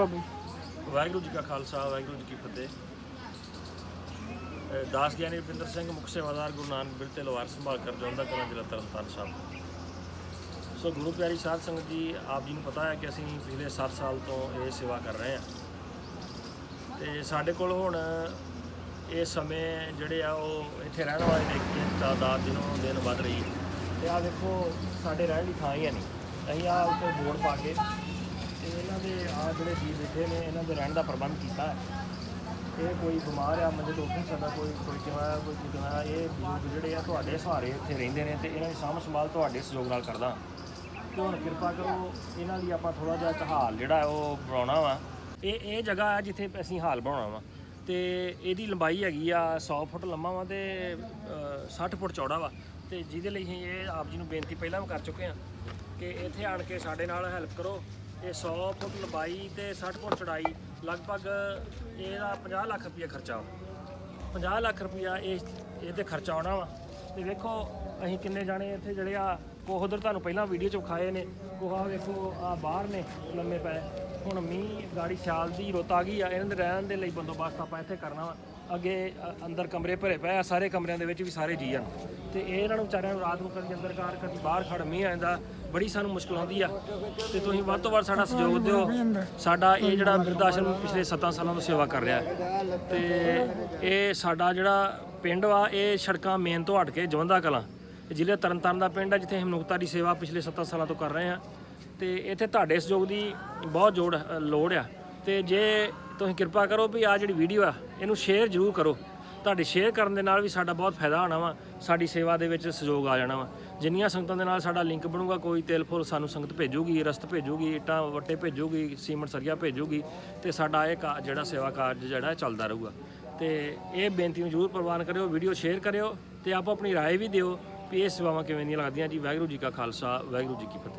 ਵਾਹਿਗੁਰੂ ਜੀ ਕਾ ਖਾਲਸਾ, ਵਾਹਿਗੁਰੂ ਜੀ ਕੀ ਫਤਿਹ। ਦਾਸ ਗਿਆਨੀ ਰਪਿੰਦਰ ਸਿੰਘ ਮੁੱਖ ਸੇਵਾਦਾਰ ਗੁਰੂ ਨਾਨਕ ਬਿਰਤੇ ਲਵਾਰ ਸੰਭਾਲ ਕਰ ਜੋਂਦਾ ਕਲਾਂ ਜ਼ਿਲ੍ਹਾ ਤਰਨਤਾਰਨ ਸਾਹਿਬ। ਸੋ ਗੁਰੂ ਪਿਆਰੀ ਸਾਧ ਸੰਗਤ ਜੀ, ਆਪ ਜੀ ਨੂੰ ਪਤਾ ਹੈ ਕਿ ਅਸੀਂ ਪਿਛਲੇ 7 ਸਾਲ ਤੋਂ ਇਹ ਸੇਵਾ ਕਰ ਰਹੇ ਹਾਂ। ਤੇ ਸਾਡੇ ਕੋਲ ਹੁਣ ਇਹ ਸਮੇਂ ਜਿਹੜੇ ਆ ਉਹ ਇੱਥੇ ਰਹਿਣ ਵਾਲੇ ਨੇ ਦੀ ਤਾਦਾਦ ਦਿਨੋਂ ਦਿਨ ਵੱਧ ਰਹੀ ਹੈ। ਤੇ ਆ ਦੇਖੋ, ਸਾਡੇ ਰਹਿਣ ਦੀ ਥਾਂ ਹੀ ਹੈ ਨਹੀਂ। ਅਸੀਂ ਆ ਉੱਤੇ ਬੋਰਡ ਪਾ ਕੇ ਜਿਹੜੇ ਜੀ ਬੈਠੇ ਨੇ ਇਹਨਾਂ ਦੇ ਰਹਿਣ ਦਾ ਪ੍ਰਬੰਧ ਕੀਤਾ ਹੈ। ਇਹ ਕੋਈ ਬਿਮਾਰ ਆ ਮੰਜੇ ਤੋਂ ਉੱਠ ਨਹੀਂ ਸਕਦਾ ਕੋਈ ਕੋਈ ਕਿਵੇਂ ਆ, ਕੋਈ ਕਿਵੇਂ ਆ, ਇਹ ਬਜ਼ੁਰਗ ਜਿਹੜੇ ਆ ਤੁਹਾਡੇ ਸਹਾਰੇ ਇੱਥੇ ਰਹਿੰਦੇ ਨੇ ਤੇ ਇਹਨਾਂ ਦੀ ਸਾਂਭ ਸੰਭਾਲ ਤੁਹਾਡੇ ਸਹਿਯੋਗ ਨਾਲ ਕਰਦਾ। ਤੇ ਹੁਣ ਕਿਰਪਾ ਕਰੋ ਇਹਨਾਂ ਲਈ ਆਪਾਂ ਥੋੜਾ ਜਿਹਾ ਇੱਕ ਹਾਲ ਜਿਹੜਾ ਉਹ ਬਣਾਉਣਾ ਵਾ। ਇਹ ਇਹ ਜਗ੍ਹਾ ਆ ਜਿੱਥੇ ਅਸੀਂ ਹਾਲ ਬਣਾਉਣਾ ਵਾ। ਤੇ ਇਹਦੀ ਲੰਬਾਈ ਹੈਗੀ ਆ 100 ਫੁੱਟ ਲੰਮਾ ਵਾ ਤੇ ਅ, 60 ਫੁੱਟ ਚੌੜਾ ਵਾ। ਤੇ ਜਿਹਦੇ ਲਈ ਅਸੀਂ ਇਹ ਆਪ ਜੀ ਨੂੰ ਬੇਨਤੀ ਪਹਿਲਾਂ ਵੀ ਕਰ ਚੁੱਕੇ ਆ ਕਿ ਇੱਥੇ ਆਣ ਕੇ ਸਾਡੇ ਨਾਲ ਹੈਲਪ ਕਰੋ। ਇਹ 100 ਫੁੱਟ ਲੰਬਾਈ ਤੇ 60 ਫੁੱਟ ਚੌੜਾਈ, ਲਗਭਗ ਇਹਦਾ 50 ਲੱਖ ਰੁਪਏ ਖਰਚਾ ਵਾ। 50 ਲੱਖ ਰੁਪਇਆ ਇਹ ਇਹਦੇ ਖਰਚਾ ਆਉਣਾ ਵਾ। ਤੇ ਵੇਖੋ, ਅਸੀਂ ਕਿੰਨੇ ਜਾਣੇ ਇੱਥੇ ਜਿਹੜੇ ਆ ਕੋਹ ਉਧਰ ਤੁਹਾਨੂੰ ਪਹਿਲਾਂ ਵੀਡੀਓ ਚ ਵਿਖਾਏ ਨੇ। ਕੋਹਾ ਵੇਖੋ ਆ ਬਾਹਰ ਨੇ, ਲੰਮੇ ਪਏ ਹੁਣ ਮੀਂਹ, ਗਾੜੀ ਛਾਲ ਦੀ ਰੁੱਤ ਆ ਗਈ ਆ। ਇਹਨਾਂ ਦੇ ਰਹਿਣ ਦੇ ਲਈ ਬੰਦੋਬਸਤ ਆਪਾਂ ਇੱਥੇ ਕਰਨਾ ਵਾ। ਅੱਗੇ ਅੰਦਰ ਕਮਰੇ ਭਰੇ ਪਏ ਆ। ਸਾਰੇ ਕਮਰਿਆਂ ਦੇ ਵਿੱਚ ਵੀ ਸਾਰੇ ਜੀ ਹਨ ਤੇ ਇਹ ਇਹਨਾਂ ਨੂੰ ਵਿਚਾਰਿਆਂ ਨੂੰ ਰਾਤ ਨੂੰ ਕਦੀ ਅੰਦਰ ਕਾਰ ਕਦੀ ਬਾਹਰ ਖੜ ਮੀਂਹ ਆ ਜਾਂਦਾ। ਬੜੀ ਸਾਨੂੰ ਮੁਸ਼ਕਲ ਆਉਂਦੀ ਆ। ਤੇ ਤੁਸੀਂ ਵੱਧ ਤੋਂ ਵੱਧ ਸਾਡਾ ਸਹਿਯੋਗ ਦਿਓ। ਸਾਡਾ ਇਹ ਜਿਹੜਾ ਬਿਰਧ ਆਸ਼ਰਮ ਪਿਛਲੇ 7 ਸਾਲਾਂ ਤੋਂ ਸੇਵਾ ਕਰ ਰਿਹਾ ਹੈ। ਤੇ ਇਹ ਸਾਡਾ ਜਿਹੜਾ ਪਿੰਡ ਵਾ, ਇਹ ਸੜਕਾਂ ਮੇਨ ਤੋਂ ਹਟ ਕੇ ਜਵੰਦਾ ਕਲਾਂ। ਜ਼ਿਲ੍ਹੇ ਤਰਨਤਾਰਨ ਦਾ ਪਿੰਡ ਹੈ ਜਿੱਥੇ ਅਸੀਂ ਮਨੁੱਖਤਾ ਦੀ ਸੇਵਾ ਪਿਛਲੇ 7 ਸਾਲਾਂ ਤੋਂ ਕਰ ਰਹੇ ਹਾਂ ਤੇ ਇੱਥੇ ਤੁਹਾਡੇ ਸਹਿਯੋਗ ਦੀ ਬਹੁਤ ਜੋੜ ਅ, ਲੋੜ ਆ ਤੇ ਜੇ ਤੁਸੀਂ ਕਿਰਪਾ ਕਰੋ ਵੀ ਆ ਜਿਹੜੀ ਵੀਡੀਓ ਆ ਇਹਨੂੰ ਸ਼ੇਅਰ ਜ਼ਰੂਰ ਕਰੋ ਤੁਹਾਡੇ ਸ਼ੇਅਰ ਕਰਨ ਦੇ ਨਾਲ ਵੀ ਸਾਡਾ ਬਹੁਤ ਫਾਇਦਾ ਹੋਣਾ ਵਾ ਸਾਡੀ ਸੇਵਾ ਦੇ ਵਿੱਚ ਸਹਿਯੋਗ ਆ ਜਾਣਾ ਵਾ ਜਿੰਨੀਆਂ ਸੰਗਤਾਂ ਦੇ ਨਾਲ ਸਾਡਾ ਲਿੰਕ ਬਣੂਗਾ ਕੋਈ ਤੇਲ ਫੁੱਲ ਸਾਨੂੰ ਸੰਗਤ ਭੇਜੂਗੀ ਰਸਤ ਭੇਜੂਗੀ ਇੱਟਾਂ ਵੱਟੇ ਭੇਜੂਗੀ ਸੀਮੈਂਟ ਸਰੀਆ ਭੇਜੂਗੀ ਤੇ ਸਾਡਾ ਇਹ ਕਾ- ਜਿਹੜਾ ਸੇਵਾ ਕਾਰਜ ਜਿਹੜਾ ਚੱਲਦਾ ਰਹੂਗਾ ਤੇ ਇਹ ਬੇਨਤੀ ਨੂੰ ਜ਼ਰੂਰ ਪ੍ਰਵਾਨ ਕਰਿਓ ਵੀਡੀਓ ਸ਼ੇਅਰ ਕਰਿਓ ਤੇ ਆਪੋ ਆਪਣੀ رائے ਵੀ ਦਿਓ ਵੀ ਇਹ ਸੇਵਾਵਾਂ ਕਿਵੇਂ ਦੀਆਂ ਲੱਗਦੀਆਂ ਜੀ? ਵਾਹਿਗੁਰੂ ਜੀ ਕਾ ਖਾਲਸਾ, ਵਾਹਿਗੁਰੂ ਜੀ ਕੀ ਫਤਿਹ।